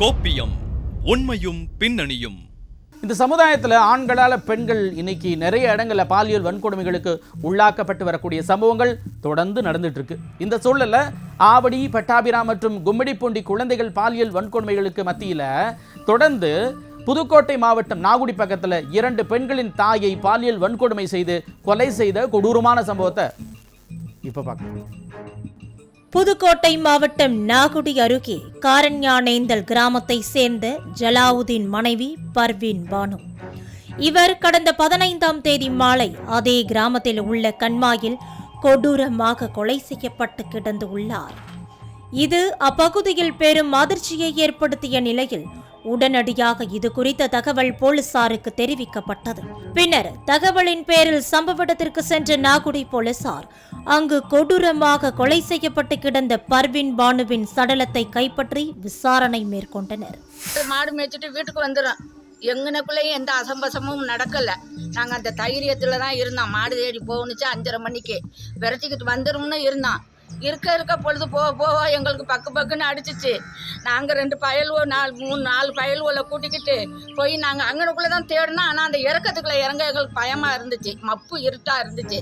கோப்பியம் உண்மையும் பின்னணியும். இந்த சமுதாயத்தில் ஆண்களால் பெண்கள் இன்னைக்கு நிறைய இடங்களில் பாலியல் வன்கொடுமைகளுக்கு உள்ளாக்கப்பட்டு வரக்கூடிய சம்பவங்கள் தொடர்ந்து நடந்துட்டு இருக்கு இந்த சூழலில் ஆவடி பட்டாபிராம் மற்றும் கும்மிடிப்பூண்டி குழந்தைகள் பாலியல் வன்கொடுமைகளுக்கு மத்தியில் தொடர்ந்து புதுக்கோட்டை மாவட்டம் நாகுடி பக்கத்தில் இரண்டு பெண்களின் தாயை பாலியல் வன்கொடுமை செய்து கொலை செய்த கொடூரமான சம்பவத்தை இப்போ பார்க்கலாம். புதுக்கோட்டை மாவட்டம் நாகுடி அருகே காரண்யானேந்தல் கிராமத்தை சேர்ந்த ஜலாவுதீன் மனைவி பர்வீன் பானு. இவர் கடந்த பதினைந்தாம் தேதி மாலை அதே கிராமத்தில் உள்ள கண்மாயில் கொடூரமாக கொலை செய்யப்பட்டு கிடந்து உள்ளார். இது அப்பகுதியில் பெரும் அதிர்ச்சியை ஏற்படுத்திய நிலையில் உடனடியாக இது குறித்த தகவல் போலீசாருக்கு தெரிவிக்கப்பட்டது. பின்னர் தகவலின் பேரில் சம்பவ இடத்திற்கு சென்ற நாகுடி போலீசார் அங்கு கொடூரமாக கொலை செய்யப்பட்டு கிடந்த பர்வின் பானுவின் சடலத்தை கைப்பற்றி விசாரணை மேற்கொண்டனர். மாடு மேய்ச்சிட்டு வீட்டுக்கு வந்துடும் எங்கனக்குள்ளேயும் எந்த அசம்பசமும் நடக்கலை. நாங்கள் அந்த தைரியத்தில் தான் இருந்தோம். மாடு தேடி போகணுச்சு அஞ்சரை மணிக்கு. விரட்டிக்கிட்டு வந்துரும்னு இருந்தோம். இருக்க இருக்க பொழுது போக போக எங்களுக்கு பக்கு பக்குன்னு அடிச்சிச்சு. நாங்கள் ரெண்டு பயல்வோ நாலு மூணு நாலு பயல்வோல கூட்டிக்கிட்டு போய் நாங்கள் அங்கனுக்குள்ளே தான் தேடினோம் ஆனால் அந்த இறக்கத்துக்குள்ளே இறங்க எங்களுக்கு பயமாக இருந்துச்சு. மப்பு இருட்டாக இருந்துச்சு.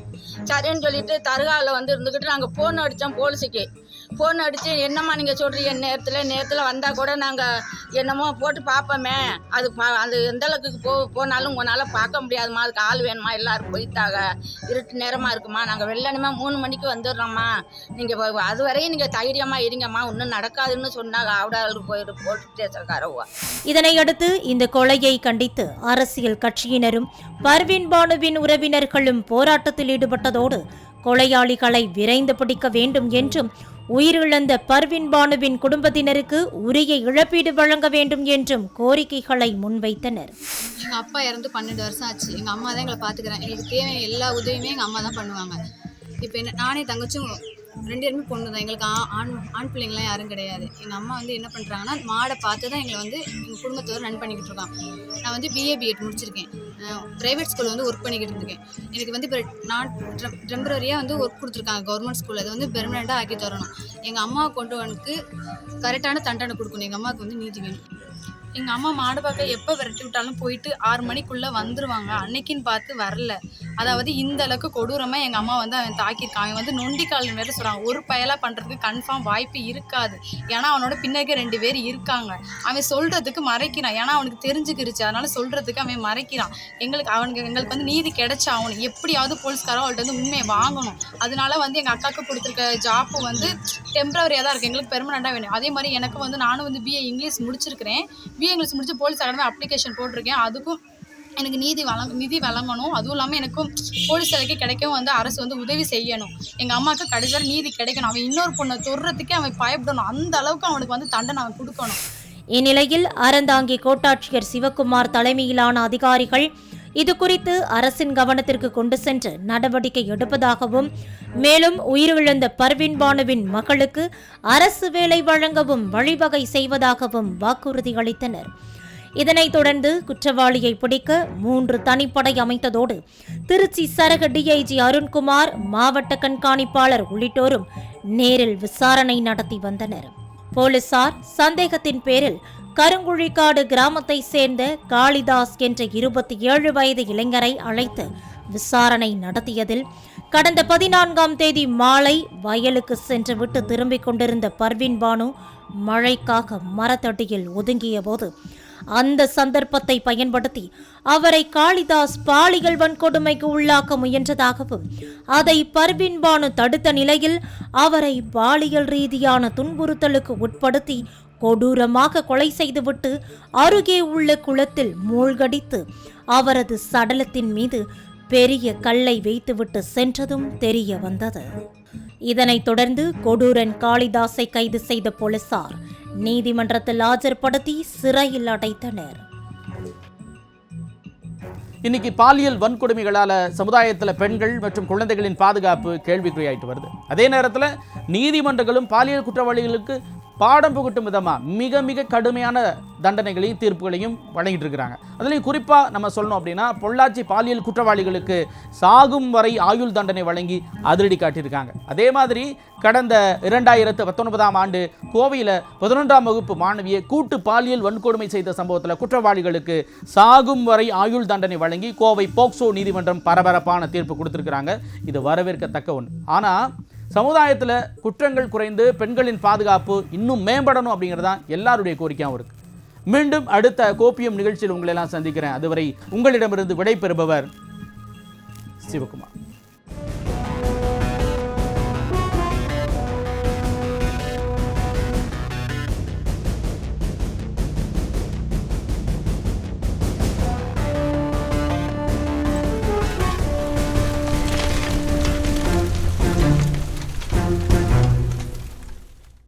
சரின்னு சொல்லிட்டு தருகாவில் வந்து இருந்துக்கிட்டு நாங்கள் ஃபோன் அடித்தோம் போலீஸுக்கு. ஃபோன் அடித்து என்னம்மா நீங்கள் சொல்கிறீங்க நேரத்தில் நேரத்தில் வந்தால் கூட நாங்கள் என்னமோ போட்டு பார்ப்போமே அது பா அது எந்த அளவுக்கு போ போனாலும் உங்களால் பார்க்க முடியாதுமா அதுக்கு ஆள் வேணுமா எல்லோரும் போய்த்தாக இருட்டு நேரமாக இருக்குமா? நாங்கள் வெள்ளனமே மூணு மணிக்கு வந்துடுறோம்மா. நீங்கள் அது வரையும் நீங்கள் தைரியமாக இருங்கம்மா. இன்னும் நடக்காதுன்னு சொன்னாங்க. ஆவிடாவில் போயிடு போட்டு ஸ்டேஷன்காரவா இதனையடுத்து இந்த கொலையை கண்டித்து அரசியல் கட்சியினரும் பர்வின் பானுவின் உறவினர்களும் போராட்டத்தில் ஈடுபட்டதோடு கொலையாளிகளை விரைந்து பிடிக்க வேண்டும் என்றும் உயிரிழந்த பர்வின் பானுவின் குடும்பத்தினருக்கு உரிய இழப்பீடு வழங்க வேண்டும் என்றும் கோரிக்கைகளை முன்வைத்தனர். எங்கள் அப்பா இறந்து பன்னெண்டு வருஷம் ஆச்சு. எங்கள் அம்மா தான் எங்களை பார்த்துக்கிறேன் எங்களுக்கு தேவையான எல்லா உதவியுமே எங்கள் அம்மா தான் பண்ணுவாங்க. இப்போ என்ன நானே தங்கச்சும் ரெண்டு பேருமே பொண்ணு தான். எங்களுக்கு ஆ- ஆண் ஆண் பிள்ளைங்களாம் யாரும் கிடையாது. எங்கள் அம்மா வந்து என்ன பண்ணுறாங்கன்னா மாடை பார்த்து தான் எங்களை வந்து எங்கள் குடும்பத்தோடு ரன் பண்ணிக்கிட்டு இருக்கான் நான் வந்து பிஏ பிஎட் முடிச்சிருக்கேன். ப்ரைவேட் ஸ்கூலில் வந்து ஒர்க் பண்ணிக்கிட்டு இருக்கேன் எனக்கு வந்து இப்போ நான் டெம்பரரியாக வந்து ஒர்க் கொடுத்துருக்காங்க கவர்மெண்ட் ஸ்கூலில் அது வந்து பெர்மனெண்ட்டாக ஆக்கி தரணும். எங்கள் அம்மாவை கொண்டு வந்து கரெக்டான தண்டனை கொடுக்கணும். எங்கள் அம்மாவுக்கு வந்து நீதி வேணும். எங்கள் அம்மா மாடு பார்க்க எப்போ விரட்டி விட்டாலும் போயிட்டு ஆறு மணிக்குள்ளே வந்துருவாங்க. அன்னைக்குன்னு பார்த்து வரல. அதாவது இந்த அளவுக்கு கொடூரமாக எங்கள் அம்மா வந்து அவன் தாக்கியிருக்கான். அவன் வந்து நொண்டிக்கால் வேறு சொல்கிறாங்க ஒரு பயலாக பண்ணுறதுக்கு கன்ஃபார்ம் வாய்ப்பு இருக்காது. ஏன்னா அவனோட பின்னாடி ரெண்டு பேர் இருக்காங்க. அவன் சொல்கிறதுக்கு மறைக்கிறான். ஏன்னா அவனுக்கு தெரிஞ்சுக்கிருச்சு. அதனால சொல்கிறதுக்கு அவன் மறைக்கிறான். எங்களுக்கு அவனுக்கு எங்களுக்கு வந்து நீதி கிடைச்சா அவனுக்கு எப்படியாவது போலீஸ்காரன் அவள்கிட்ட வந்து உண்மையை வாங்கணும். அதனால வந்து எங்கள் அக்காவுக்கு கொடுத்துருக்க ஜாப்பு வந்து டெம்பரவரியாக தான் இருக்குது எங்களுக்கு பெர்மனெண்ட்டாக வேணும். அதே மாதிரி எனக்கு வந்து நானும் வந்து பிஏ இங்கிலீஷ் முடிச்சிருக்கிறேன். பிஏ இங்கிலீஷ் முடிச்சு போலீஸ் அகாடமி அப்ளிகேஷன் போட்டிருக்கேன். அதுக்கும் எனக்கு நீதி வழங்க நிதி வழங்கணும். அதுவும் இல்லாமல் எனக்கும் போலீஸ் வேலைக்கு கிடைக்கவும் வந்து அரசு வந்து உதவி செய்யணும். எங்கள் அம்மாவுக்கு கடைசியில் நீதி கிடைக்கணும். அவன் இன்னொரு பொண்ணை தொடுறதுக்கே அவன் பயப்படணும். அந்த அளவுக்கு அவனுக்கு வந்து தண்டனை அவன் கொடுக்கணும். இந்நிலையில் அறந்தாங்கி கோட்டாட்சியர் சிவக்குமார் தலைமையிலான அதிகாரிகள் இது குறித்து அரசின் கவனத்திற்கு கொண்டு சென்று நடவடிக்கை எடுப்பதாகவும் மேலும் உயிரிழந்த பர்வின் பானுவின் மகளுக்கு அரசு வேலை வழங்கவும் வழிவகை செய்வதாகவும் வாக்குறுதி அளித்தனர். இதனைத் தொடர்ந்து குற்றவாளியை பிடிக்க மூன்று தனிப்படை அமைத்ததோடு திருச்சி சரக டிஐஜி அருண்குமார் மாவட்ட கண்காணிப்பாளர் உள்ளிட்டோரும் நேரில் விசாரணை நடத்தி வந்தனர். போலீசார் சந்தேகத்தின் பேரில் கருங்குழிக்காடு கிராமத்தை சேர்ந்த காளிதாஸ் என்ற இருபத்தி ஏழு வயது இளைஞரை அழைத்து விசாரணை நடத்தியதில் கடந்த பதினான்காம் தேதி மாலை வயலுக்கு சென்றுவிட்டு திரும்பிக் கொண்டிருந்த பர்வின் பானு மழைக்காக மரத்தடியில் ஒதுங்கிய போது அந்த சந்தர்ப்பத்தை பயன்படுத்தி அவரை காளிதாஸ் பாலியல் வன்கொடுமைக்கு உள்ளாக்க முயன்றதாகவும் அதை பர்வின்பானு தடுத்த நிலையில் அவரை பாலியல் ரீதியான துன்புறுத்தலுக்கு உட்படுத்தி கொடூரமாக கொலை செய்துவிட்டு அருகே உள்ள குளத்தில் மூழ்கடித்து அவரது சடலத்தின் மீது பெரிய கல்லை வைத்துவிட்டு சென்றதும் தெரிய வந்தது. இதனைத் தொடர்ந்து கொடூரன் காளிதாஸை கைது செய்த போலீசார் நீதிமன்றத்தில் ஆஜர்படுத்தி சிறையில் அடைத்தனர். இன்னைக்கு பாலியல் வன்கொடுமைகளால சமுதாயத்தில் பெண்கள் மற்றும் குழந்தைகளின் பாதுகாப்பு கேள்விக்குறியாயிட்டு வருது. அதே நேரத்தில் நீதிமன்றங்களும் பாலியல் குற்றவாளிகளுக்கு பாடம் புகட்டும் விதமாக மிக மிக கடுமையான தண்டனைகளையும் தீர்ப்புகளையும் வழங்கிட்டு இருக்கிறாங்க அதுலேயும் குறிப்பாக நம்ம சொல்லணும் அப்படின்னா பொள்ளாச்சி பாலியல் குற்றவாளிகளுக்கு சாகும் வரை ஆயுள் தண்டனை வழங்கி அதிரடி காட்டியிருக்காங்க. அதே மாதிரி கடந்த இரண்டாயிரத்து பத்தொன்பதாம் ஆண்டு கோவையில் பதினொன்றாம் வகுப்பு மாணவியை கூட்டு பாலியல் வன்கொடுமை செய்த சம்பவத்தில் குற்றவாளிகளுக்கு சாகும் வரை ஆயுள் தண்டனை வழங்கி கோவை போக்சோ நீதிமன்றம் பரபரப்பான தீர்ப்பு கொடுத்துருக்குறாங்க. இது வரவேற்கத்தக்க ஒன்று. ஆனால் சமுதாயத்தில் குற்றங்கள் குறைந்து பெண்களின் பாதுகாப்பு இன்னும் மேம்படணும் அப்படிங்கிறது தான் எல்லாருடைய கோரிக்கையாகவும் இருக்குது மீண்டும் அடுத்த கோப்பியம் நிகழ்ச்சியில் உங்களை எல்லாம் சந்திக்கிறேன். அதுவரை உங்களிடமிருந்து விடை பெறுபவர் சிவகுமார்.